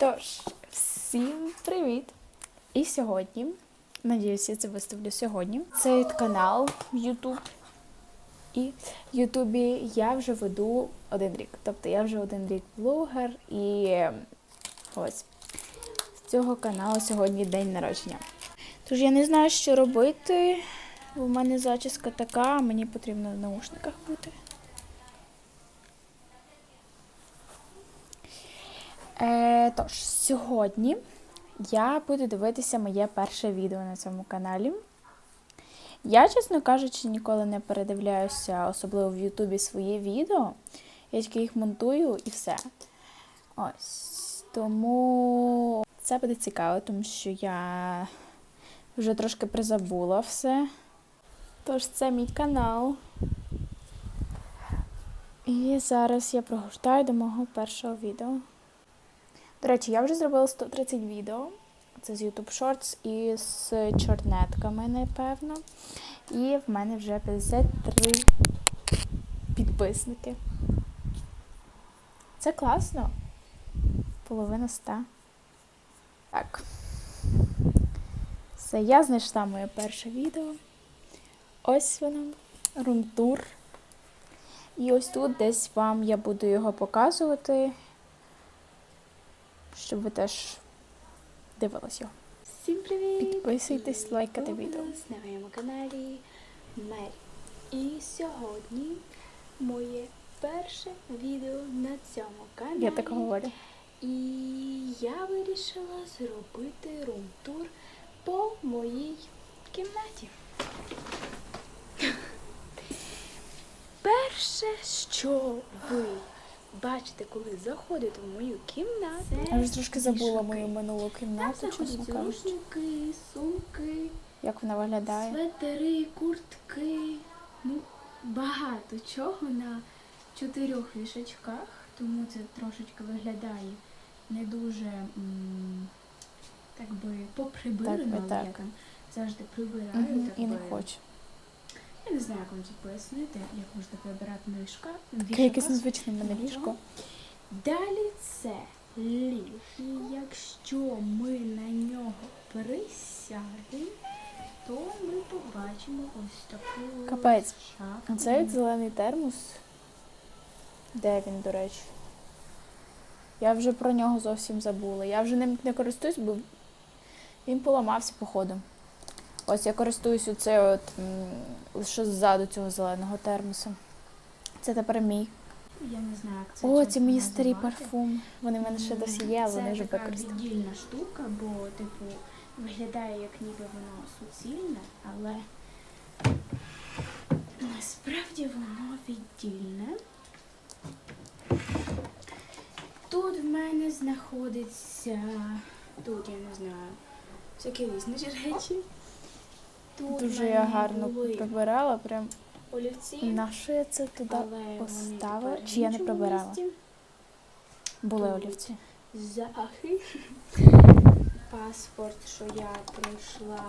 Тож, всім привіт! І сьогодні, надіюсь, я це виставлю сьогодні. Цей канал в YouTube. І в Ютубі я вже веду один рік. Тобто я вже один рік блогер і е, ось з цього каналу сьогодні день народження. Тож я не знаю, що робити. У мене зачіска така, мені потрібно в наушниках бути. Е, тож, сьогодні я буду дивитися моє перше відео на цьому каналі. Я, чесно кажучи, ніколи не передивляюся, особливо в Ютубі свої відео. Я тільки їх монтую і все. Ось. Тому це буде цікаво, тому що я вже трошки призабула все. Тож це мій канал. І зараз я прогортаю до мого першого відео. До речі, я вже зробила 130 відео. Це з YouTube Shorts і з чорнетками, напевно. І в мене вже 53 підписники. Це класно. Половина ста. Так. Все, я знайшла моє перше відео. Ось воно. Румтур. І ось тут десь вам я буду його показувати щоб ви теж дивились його. Всім привіт! Підписуйтесь, лайкайте відео. на моєму каналі Мері. І сьогодні моє перше відео на цьому каналі. Я так говорю. І я вирішила зробити рум-тур по моїй кімнаті. Перше, що ви бачите, коли заходите в мою кімнату, Я вже трошки забула мою минулу Там кімнату, чесно знаходяться кажучи. рушники, сумки, Як вона виглядає. светери, куртки. Ну, багато чого на чотирьох вішачках, тому це трошечки виглядає не дуже м, так би поприбирано, Так би, так. я там завжди прибираю. Мгм, так І не би. хочу. Я не знаю, як вам це пояснити, як можна прибирати на ліжка. Таке якесь незвичне в мене ліжко. Далі це ліжко. І якщо ми на нього присядемо, то ми побачимо ось таку Капець. шахту. А цей зелений термос. Де він, до речі? Я вже про нього зовсім забула. Я вже ним не користуюсь, бо він поламався походу. Ось я користуюсь оце от лише ззаду цього зеленого термоса. Це тепер мій. Я не знаю, як це О, це мої старі парфуми. Вони в мене ще досі є, але вони вже Це віддільна штука, бо, типу, виглядає як ніби воно суцільне, але насправді воно віддільне. Тут в мене знаходиться, тут я не знаю, всякі різні речі. В Дуже я гарно були прибирала, прям олівці. на я це туди але поставила? Чи я не прибирала? Були олівці. Захи. Паспорт, що я пройшла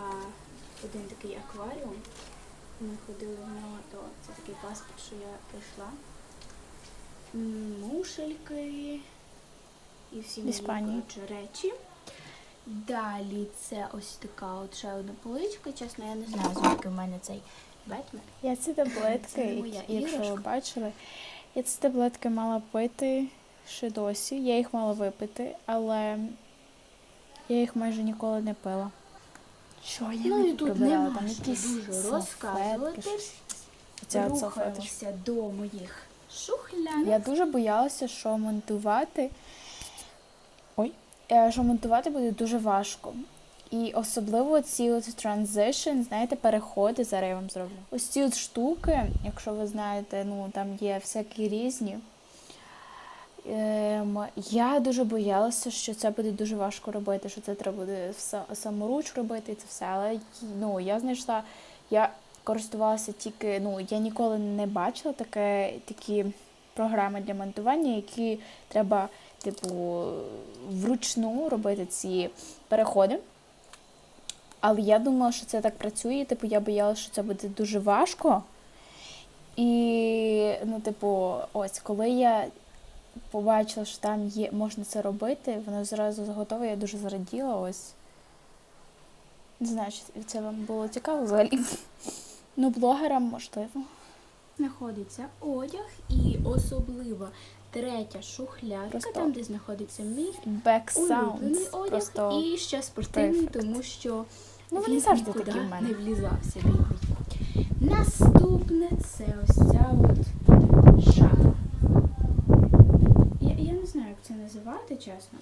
один такий акваріум. Ми ходили в нього, то це такий паспорт, що я пройшла. М, Мушельки і всі мої коротше, речі. Далі це ось така от ще одна поличка. Чесно, я не знаю, звідки в мене цей Бетмен. Я ці таблетки, які- якщо ви бачили, я ці таблетки мала пити ще досі. Я їх мала випити, але я їх майже ніколи не пила. Що я Ну не і тут прибирала? Там якісь дуже розказувати. Оця. Рухаємося до моїх шухлянок. Я дуже боялася, що монтувати. Е, що монтувати буде дуже важко. І особливо ці от транзишн, знаєте, переходи, зараз я вам зроблю. Ось ці от штуки, якщо ви знаєте, ну там є всякі різні. Ем, я дуже боялася, що це буде дуже важко робити, що це треба буде саморуч робити і це все. Але ну, я знайшла, я користувалася тільки, ну, я ніколи не бачила таке, такі програми для монтування, які треба, типу, вручну робити ці переходи. Але я думала, що це так працює. Типу, я боялася, що це буде дуже важко. І, ну, типу, ось, коли я побачила, що там є, можна це робити, воно зразу готове, я дуже зраділа. Ось. Не знаю, це вам було цікаво взагалі. Ну, блогерам можливо. Знаходиться одяг і особливо третя шухлядка, Просто там, де знаходиться мій Back улюблений sounds. одяг Просто і ще спортивний, perfect. тому що Ну, він завжди нікуди такі в мене. не влізався бідний. Наступне це ось ця от шафа. Я, я не знаю, як це називати, чесно.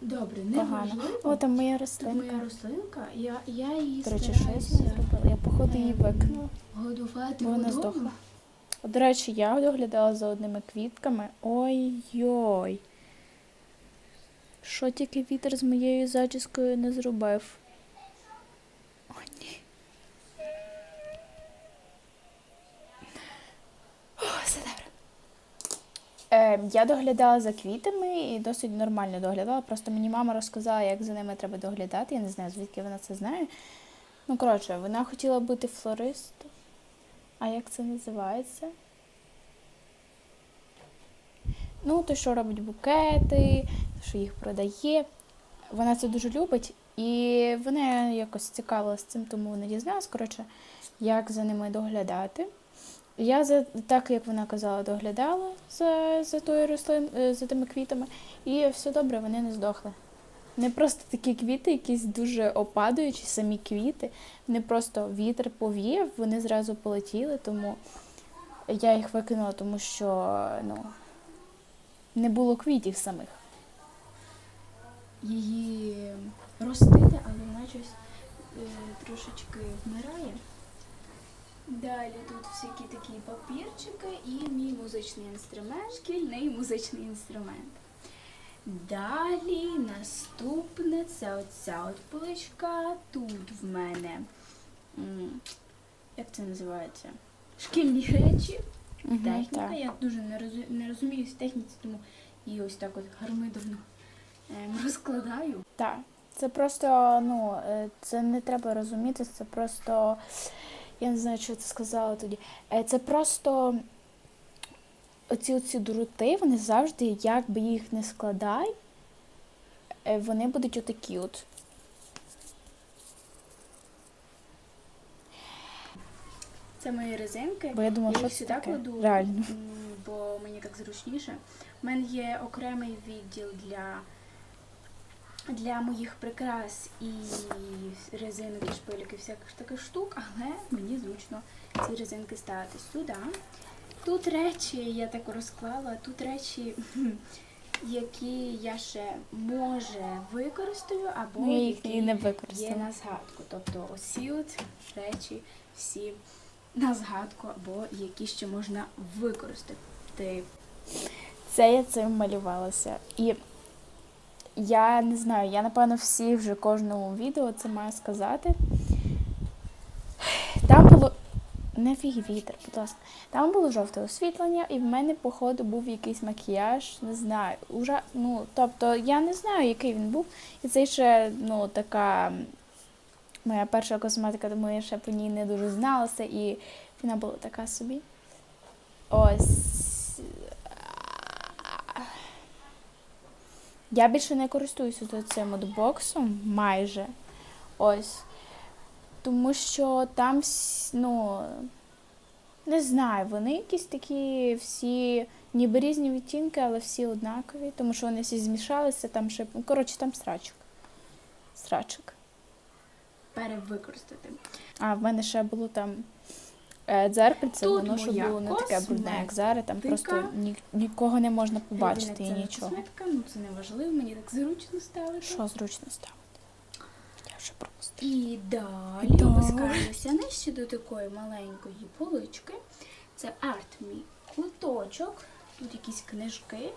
Добре, не погано. важливо. О, там моя Тут рослинка. моя рослинка, я, я її До речі, що я з зробила? Я походу її викинула. Годувати вона здохла. До речі, я доглядала за одними квітками. Ой-йой. Що тільки вітер з моєю зачіскою не зробив? О, ні. О, все добре. Е, я доглядала за квітами і досить нормально доглядала. Просто мені мама розказала, як за ними треба доглядати. Я не знаю, звідки вона це знає. Ну, коротше, вона хотіла бути флористом. А як це називається? Ну, то, що робить букети, що їх продає. Вона це дуже любить, і вона якось цікавилася цим, тому вона дізналась, коротше, як за ними доглядати. Я за так, як вона казала, доглядала за, за тою рослин, е, за тими квітами, і все добре, вони не здохли. Не просто такі квіти, якісь дуже опадаючі, самі квіти. Не просто вітер повіяв, вони зразу полетіли, тому я їх викинула, тому що ну, не було квітів самих. її ростити, але вона щось е, трошечки вмирає. Далі тут всякі такі папірчики і мій музичний інструмент, шкільний музичний інструмент. Далі наступне це оця от поличка. Тут в мене, як це називається? Шкільні речі. Техніка. так. Я дуже не, не розумію з техніці, тому її ось так от гармидовно ем, розкладаю. Так, це просто, ну, е, це не треба розуміти, це просто, я не знаю, що це сказала тоді. Е, Це просто оці оці дроти, вони завжди, як би їх не складай, е, вони будуть отакі от. Це мої резинки. Бо я думала, я що їх сюди кладу, Реально. бо мені так зручніше. У мене є окремий відділ для, для моїх прикрас і резинок, і і всяких таких штук, але мені зручно ці резинки ставити сюди. Тут речі, я так розклала, тут речі, які я ще може використаю, або Ну, які не є на згадку. Тобто оці от речі всі на згадку, або які ще можна використати. Це я цим малювалася. І я не знаю, я напевно всі вже кожному відео це маю сказати. Не фіг вітер, будь ласка. Там було жовте освітлення, і в мене, походу, був якийсь макіяж, не знаю. Уже, ну, тобто, я не знаю, який він був. І це ще, ну, така моя перша косметика, тому я ще по ній не дуже зналася, і вона була така собі. Ось. Я більше не користуюся цим от майже. Ось. Тому що там, ну, не знаю, вони якісь такі всі, ніби різні відтінки, але всі однакові, тому що вони всі змішалися, там ще, ну, коротше, там срачок. Срачок. Перевикористати. А в мене ще було там е, дзеркальце, Тут воно що моя було не таке брудне, як зараз, там косметика. просто ні, нікого не можна побачити і Єдине, це не нічого. Косметика, ну це не важливо, мені так зручно ставити. Що зручно ставити? Вже пропустила. І далі Далі. опускаємося нижче до такої маленької полички. Це арт мій куточок. Тут якісь книжки.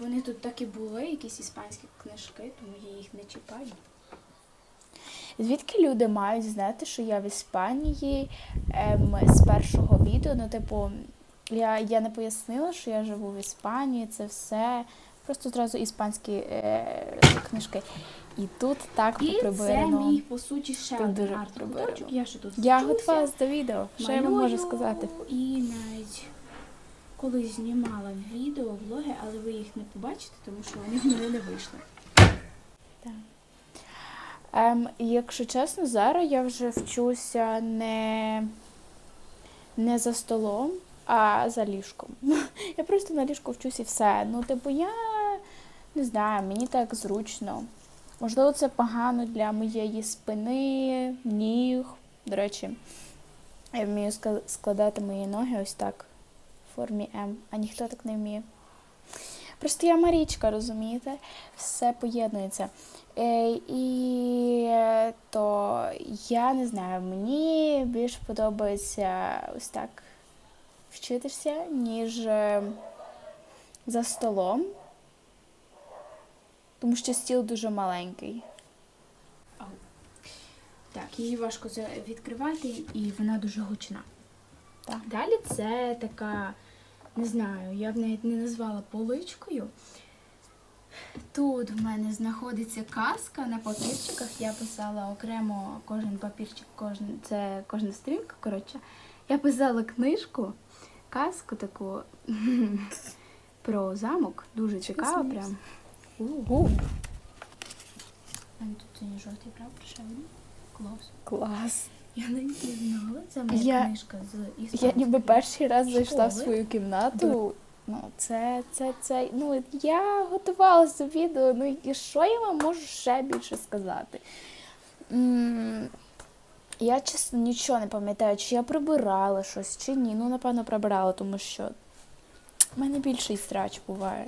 Вони тут так і були, якісь іспанські книжки, тому я їх не чіпаю. Звідки люди мають знати, що я в Іспанії ем, з першого відео? Ну, типу, я, я не пояснила, що я живу в Іспанії, це все. Просто зразу іспанські е, книжки. І тут так І це мій, по суті, ще Тут один дуже арт прибирано. куточок. Я ще тут Я вчуся, готувалась до відео. Що я вам можу сказати? І навіть колись знімала відео, влоги, але ви їх не побачите, тому що вони в мене не вийшли. Ем, якщо чесно, зараз я вже вчуся не, не за столом, а за ліжком. Я просто на ліжку вчусь і все. Ну, типу, я не знаю, мені так зручно. Можливо, це погано для моєї спини, ніг. До речі, я вмію складати мої ноги ось так в формі М, а ніхто так не вміє. Просто я Марічка, розумієте? Все поєднується. Е, і то я не знаю, мені більш подобається ось так вчитися, ніж е, за столом, тому що стіл дуже маленький. Так, її важко відкривати, і вона дуже гучна. Так. Далі це така, не знаю, я б навіть не назвала поличкою. Тут в мене знаходиться казка на папірчиках. Я писала окремо кожен папірчик, кожен, це кожна сторінка. Коротше, я писала книжку, казку таку про замок. Дуже смієшся? прям. Угу. У тут синій жовтий прапор ще. Клас. Клас. Я навіть не знала. Це моя Я- книжка з Я іспанської. ніби перший раз зайшла в школи. свою кімнату. Ну, це, це, це, ну, я готувалася до відео, ну і що я вам можу ще більше сказати? М, Я чесно нічого не пам'ятаю, чи я прибирала щось, чи ні. Ну, напевно, прибирала, тому що в мене більший срач буває.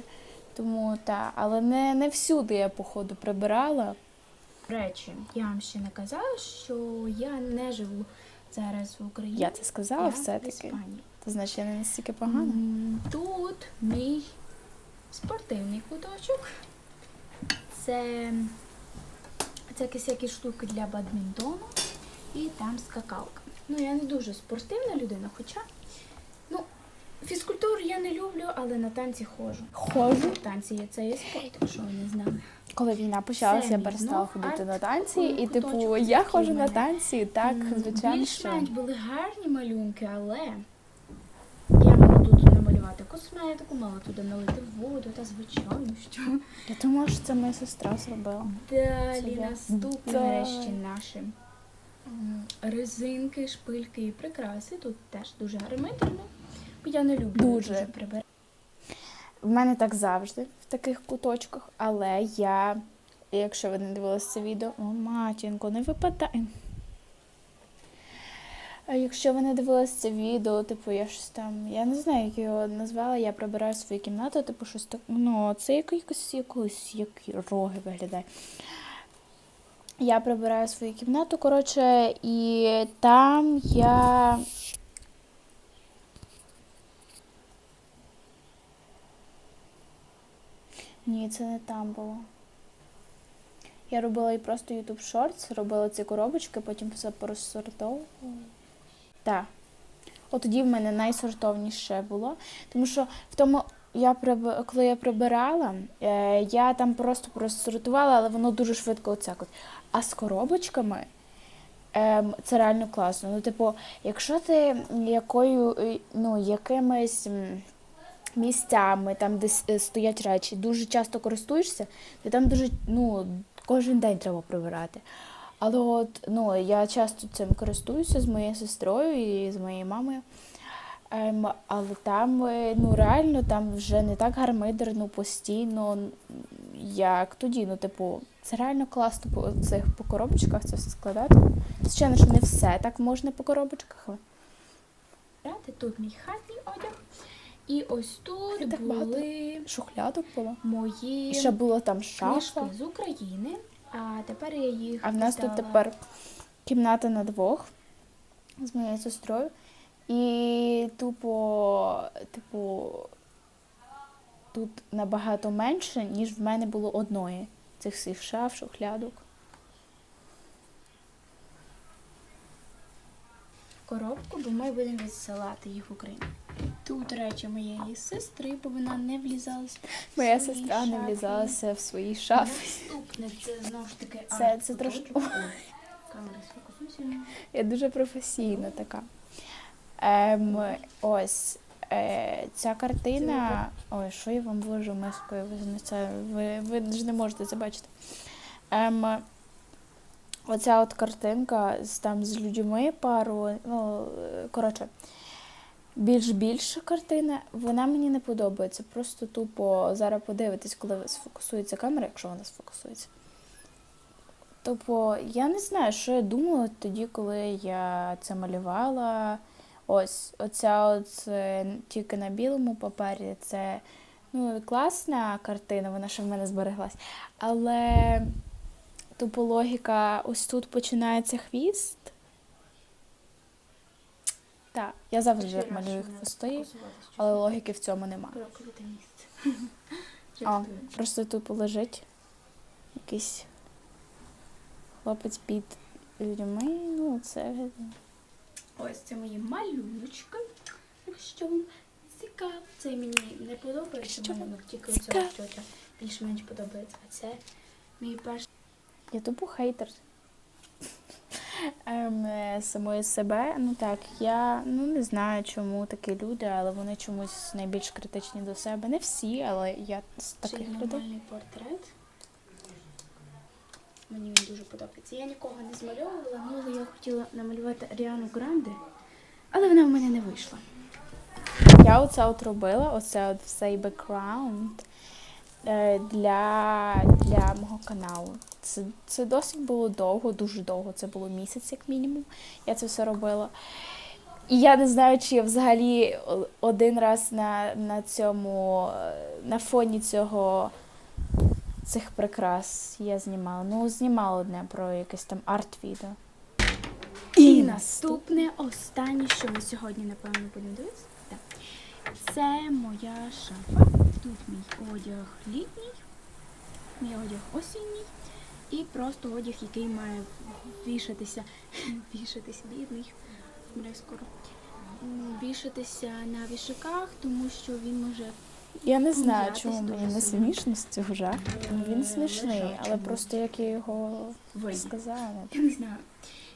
Тому так, але не, не всюди я, походу, прибирала. До речі, я вам ще не казала, що я не живу зараз в Україні. Я це сказала я все-таки. Це значить, я не настільки погана. Тут мій спортивний куточок. Це, це якісь всякі штуки для бадмінтону і там скакалка. Ну, я не дуже спортивна людина, хоча фізкультуру я не люблю, але на танці ходжу. Ходжу. Танці є це є спорт, якщо ви не знали. Коли війна почалася, я перестала ходити на танці, і типу я ходжу на танці, так, звичайно, Більш-менш були гарні малюнки, але я мала тут намалювати косметику, мала туди налити воду, та звичайно, що. я думала, що це моя сестра зробила. Далі наступне нарешті наші резинки, шпильки і прикраси. Тут теж дуже гармитерно. Я не люблю Дуже. дуже прибирати. В мене так завжди в таких куточках, але я, якщо ви не дивилися це відео, о, матінко, не випадай. Якщо ви не дивилися це відео, типу, я щось там, я не знаю, як його назвала, я прибираю свою кімнату, типу, щось так, ну, це якось якось як роги виглядає. Я прибираю свою кімнату, коротше, і там я. Ні, це не там було. Я робила і просто YouTube Shorts, робила ці коробочки, потім все порозсортовувала. Так. От тоді в мене найсортовніше було. Тому що в тому, я коли я прибирала, е, я там просто просортувала, але воно дуже швидко оцяк. А з коробочками ем, це реально класно. Ну, типу, якщо ти якою, ну, якимись. Місцями, там, де е, стоять речі, дуже часто користуєшся, то там дуже ну, кожен день треба прибирати. Але от ну, я часто цим користуюся з моєю сестрою і з моєю мамою. Ем, але там е, ну, реально там вже не так гармидерно постійно, як тоді. Ну, типу, це реально класно по цих по коробочках це все складати. Звичайно, що не все так можна по коробочках. Тут мій хатній одяг. І ось тут Так багато. були Шухлядок було. мої І ще було там книжки шафа. з України. А тепер я їх А в нас тут тепер кімната на двох з моєю сестрою. І тупо, типу, тут набагато менше, ніж в мене було одної цих всіх шаф, шухлядок. коробку, бо ми будемо відсилати їх в Україну. Тут речі моєї сестри, бо вона не влізалася. в Моя свої сестра не шафи. влізалася в свої шафи. Наступне це знову ж таки Це- арт це трошки-. Ой, Камера сфокусуйся. Я дуже професійна така. Ем, ось. е, ця картина. Ой, що я вам вложу мискою? Ви, не це, ви, ви ж не можете це бачити. Ем, оця от картинка з, там з людьми пару. Ну, е, коротше, більш більша картина, вона мені не подобається. Просто тупо зараз подивитись, коли сфокусується камера, якщо вона сфокусується. Тобто, я не знаю, що я думала тоді, коли я це малювала. Ось, оця от е, тільки на білому папері, це ну, класна картина, вона ще в мене збереглась. Але тупо логіка, ось тут починається хвіст. Так, я завжди як малюю хвости, але логіки в цьому нема. Місце. А, просто тупо лежить якийсь хлопець під людьми. Ну, це Ось це мої малюночки. Якщо вам цікаво, це мені не подобається. Мене ну, тільки оцього тьотя більш-менш подобається. А це мій перший. Я тупо хейтер. Ем, е, самої себе. Ну так, я ну не знаю, чому такі люди, але вони чомусь найбільш критичні до себе. Не всі, але я з таких людей. нормальний портрет. Мені він дуже подобається. Я нікого не змальовувала, але я хотіла намалювати Аріану Гранде, але вона в мене не вийшла. Я оце от робила, оце от цей бекграунд е, для, для мого каналу. Це, це досить було довго, дуже довго. Це було місяць, як мінімум. Я це все робила. І я не знаю, чи я взагалі один раз на, на цьому, е, на фоні цього цих прикрас я знімала. Ну, знімала одне про якесь там арт-відео. І наступне, останнє, що ми сьогодні, напевно, будемо дивитися. Так. Це моя шафа. Тут мій одяг літній, мій одяг осінній. І просто одяг, який має вішатися, вішатись бідний, скоро. Вішатися на вішаках, тому що він може Я не знаю, чому мені не смішно з цього жарту. Ну, Він Е, смішний, але просто як я його сказала. Я не знаю.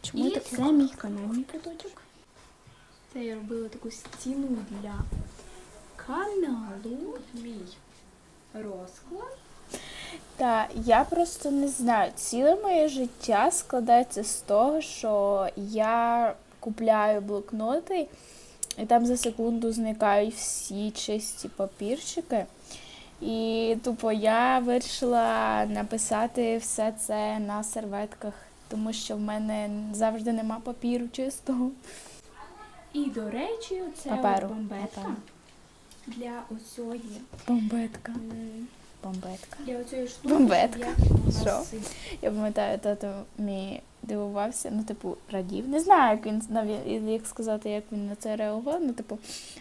Чому І таке? це мій канальний куточок. Це я робила таку стіну для каналу. Мій розклад. Та я просто не знаю. Ціле моє життя складається з того, що я купляю блокноти, і там за секунду зникають всі чисті папірчики. І тупо я вирішила написати все це на серветках, тому що в мене завжди нема папіру чистого. І, до речі, Паперу. бомбетка Паперу. для оцієї. Бомбетка. Бомбетка. Оцієї штуки. Бомбетка. я Що? Я пам'ятаю, тато мій дивувався, ну, типу, радів. Не знаю, як він як сказати, як він на це реагував. Ну, типу,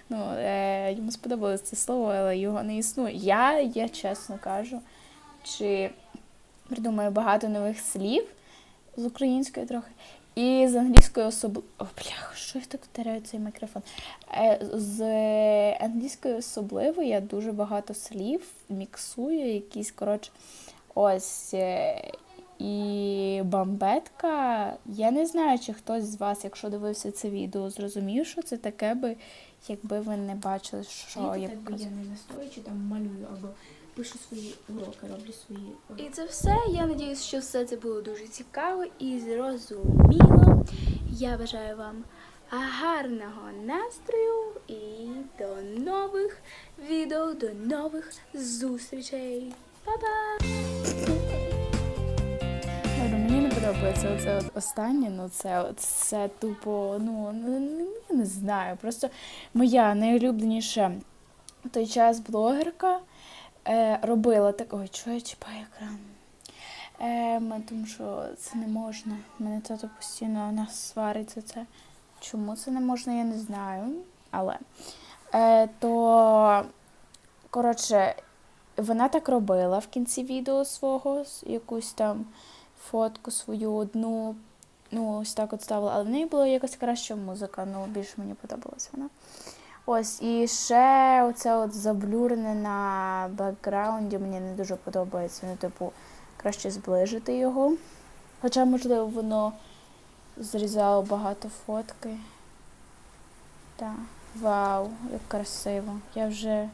ну, е, йому сподобалось це слово, але його не існує. Я, я чесно кажу, чи придумаю багато нових слів з української трохи. І з англійської особливо. О, блях, що я так втираю цей мікрофон? Е, з англійської особливо я дуже багато слів міксую, якісь, коротше, ось. е, І бамбетка. Я не знаю, чи хтось з вас, якщо дивився це відео, зрозумів, що це таке би, якби ви не бачили, що я так би я не настоючи, там малюю або пишу свої уроки, роблю свої уроки. І це все. Я надіюсь, що все це було дуже цікаво і зрозуміло. Я бажаю вам гарного настрою і до нових відео, до нових зустрічей. Па-па! Мені не подобається оце от останнє, ну це, це тупо, ну не, не, я не знаю. Просто моя найулюбленіша в той час блогерка е, робила так. Ой, чого я чіпаю екран? Е, тому що це не можна. Мене тато постійно нас сварить за це. Чому це не можна, я не знаю. Але е, то, коротше, вона так робила в кінці відео свого, якусь там фотку свою одну, ну, ось так от ставила, але в неї була якась краща музика, ну, більше мені подобалась вона. Ось, і ще оце от заблюрене на бекграунді мені не дуже подобається. Ну, типу, краще зближити його. Хоча, можливо, воно зрізало багато фотки. Так. Вау, як красиво. Я вже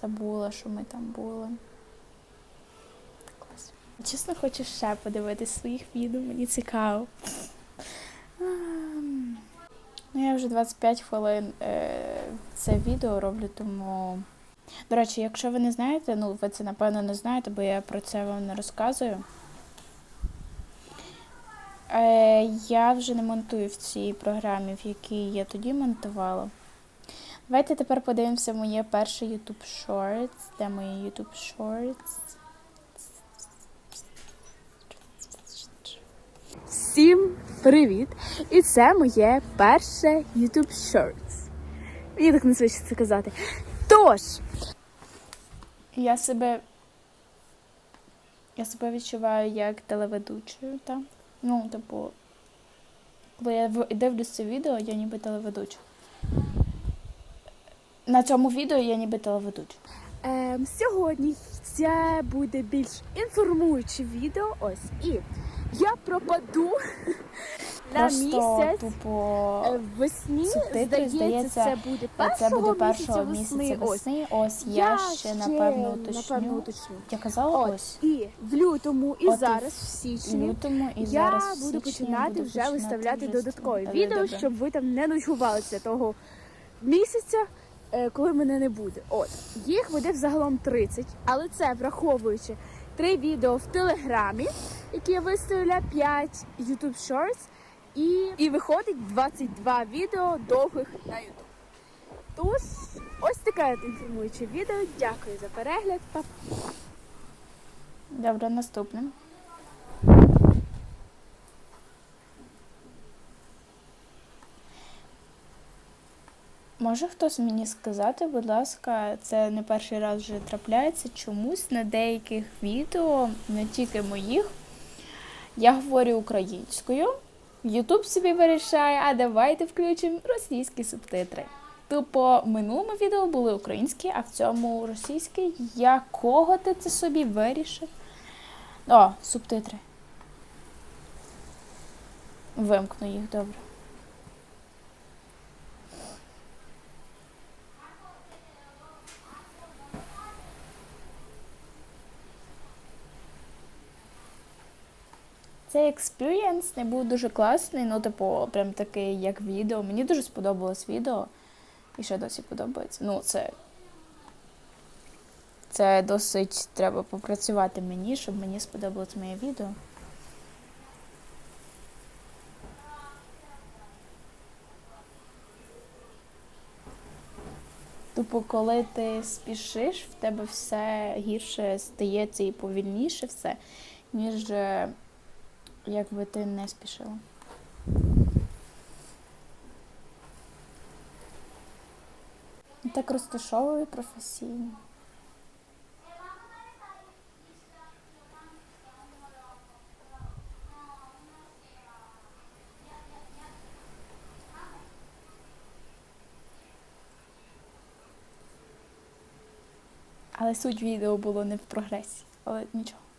забула, що ми там були. Чесно, хочу ще подивитись своїх відео, мені цікаво. Ну, я вже 25 хвилин е, це відео роблю, тому. До речі, якщо ви не знаєте, ну ви це напевно не знаєте, бо я про це вам не розказую. Е, я вже не монтую в цій програмі, в якій я тоді монтувала. Давайте тепер подивимося моє перше YouTube Shorts. Де мої YouTube Shorts? Всім привіт! І це моє перше YouTube Shorts. Я так не звичайно це казати. Тож, Я себе. Я себе відчуваю як телеведучою, так? Ну, типу, коли я дивлюсь це відео, я ніби телеведуча. На цьому відео я ніби телеведуча. ем, сьогодні це буде більш інформуюче відео. Ось. І я пропаду на Просто місяць. тупо. Е, Весні, субтитри, здається, це буде Це буде першого місяця місяця весни. Ось. весни. Ось я, ще напевно уточню. напевно уточню. Я казала От, ось. і в лютому, і От зараз, в січні, лютому і я зараз буду січні починати буду вже починати виставляти вже додаткові відео, Добре. щоб ви там не ночувалися того місяця, е, коли мене не буде. От їх буде взагалом 30, але це враховуючи три відео в телеграмі, які я виставила, 5 YouTube Shorts, і, і виходить 22 відео довгих на YouTube. Тож, ось таке інформуюче відео. Дякую за перегляд. Па- Добре, наступне. Може хтось мені сказати, будь ласка, це не перший раз вже трапляється чомусь на деяких відео, не тільки моїх. Я говорю українською. Ютуб собі вирішає, а давайте включимо російські субтитри. Тупо в минулому відео були українські, а в цьому російські. Якого ти це собі вирішив? О, субтитри. Вимкну їх добре. Цей експірієнс не був дуже класний, ну, типу, прям такий, як відео. Мені дуже сподобалось відео. І ще досі подобається. Ну, це. Це досить треба попрацювати мені, щоб мені сподобалось моє відео. Тупо, коли ти спішиш, в тебе все гірше стається і повільніше все, ніж е, якби ти не спішила. Так розташовую професійно. Але суть відео було не в прогресі, але нічого.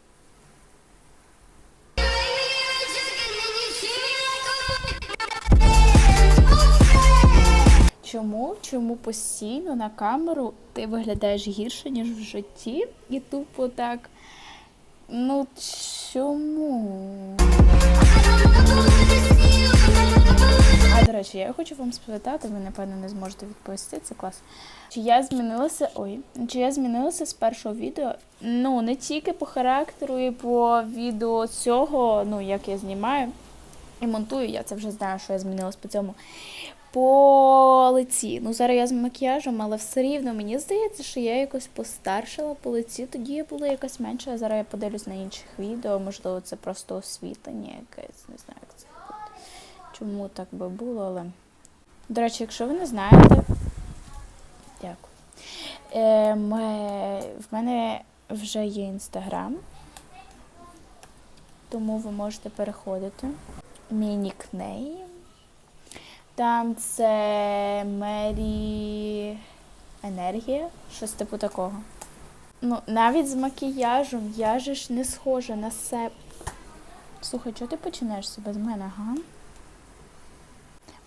Чому? Чому постійно на камеру ти виглядаєш гірше, ніж в житті? І тупо так. Ну чому? А до речі, я хочу вам спитати, ви напевно не зможете відповісти, це клас. Чи я змінилася. Ой, чи я змінилася з першого відео? Ну, не тільки по характеру і по відео цього, ну, як я знімаю і монтую, я це вже знаю, що я змінилась по цьому. По лиці. Ну, зараз я з макіяжем, але все рівно мені здається, що я якось постаршила по лиці. Тоді я була якась менша, а зараз я подивлюсь на інших відео. Можливо, це просто освітлення якесь, не знаю, як це. Чому так би було, але. До речі, якщо ви не знаєте. Дякую. Е, ме- в мене вже є інстаграм, тому ви можете переходити. Мій нікнейм. Там це Мері Енергія, щось типу такого. Ну, навіть з макіяжем я же ж не схожа на себе. Слухай, чого ти починаєш себе з мене, га?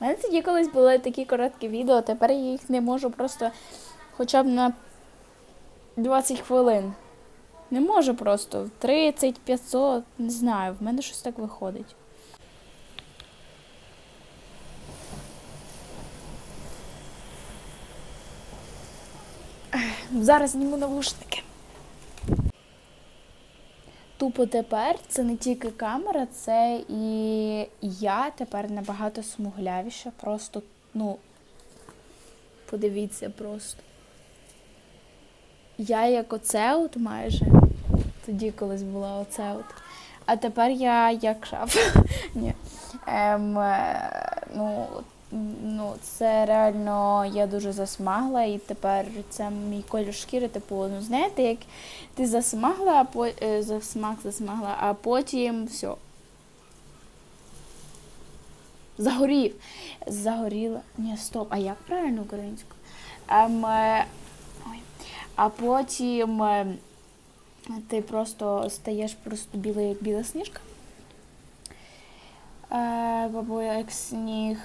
У мене тоді колись були такі короткі відео, тепер я їх не можу просто хоча б на 20 хвилин. Не можу просто 30, 500, не знаю, в мене щось так виходить. Зараз зніму навушники. Тупо тепер це не тільки камера, це і я тепер набагато смуглявіша. Просто, ну, подивіться просто. Я як оце от майже. Тоді колись була оце от. А тепер я як шаф. Ні. Ем, е, ну, ну, це реально я дуже засмагла, і тепер це мій колір шкіри, типу, ну знаєте, як ти засмагла, а по е, засмаг, засмагла, а потім все. Загорів. Загоріла. Ні, стоп, а як правильно українською? Ем, е, ой. А потім е, ти просто стаєш просто білий, як біла сніжка. Або як сніг.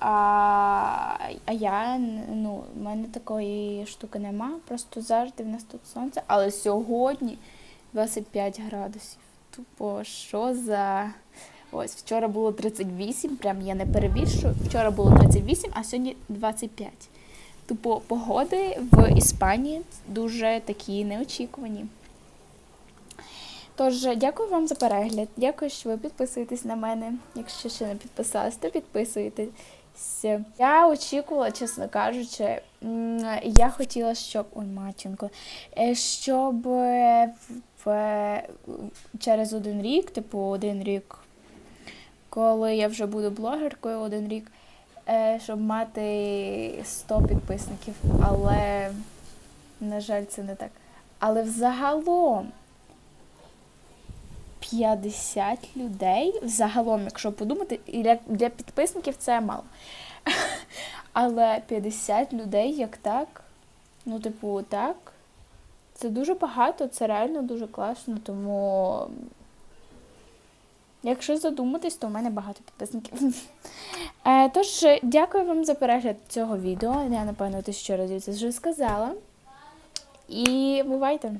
А, а я, ну, в мене такої штуки нема. Просто завжди в нас тут сонце. Але сьогодні 25 градусів. Тупо, що за. Ось, вчора було 38, прям я не перебільшую. Вчора було 38, а сьогодні 25. Тупо погоди в Іспанії дуже такі неочікувані. Тож, дякую вам за перегляд. Дякую, що ви підписуєтесь на мене. Якщо ще не підписались, то підписуйтесь. Я очікувала, чесно кажучи, я хотіла, щоб. Ой, матінко, е, щоб е, в, в- через один рік, типу один рік, коли я вже буду блогеркою, один рік, е, щоб мати 100 підписників. Але, на жаль, це не так. Але взагалом 50 людей, взагалом, якщо подумати, для, для підписників це мало. Але 50 людей, як так, ну, типу, так, це дуже багато, це реально дуже класно, тому. Якщо задуматись, то у мене багато підписників. Е, Тож, дякую вам за перегляд цього відео. Я, напевно, тисячу разів це вже сказала. І бувайте!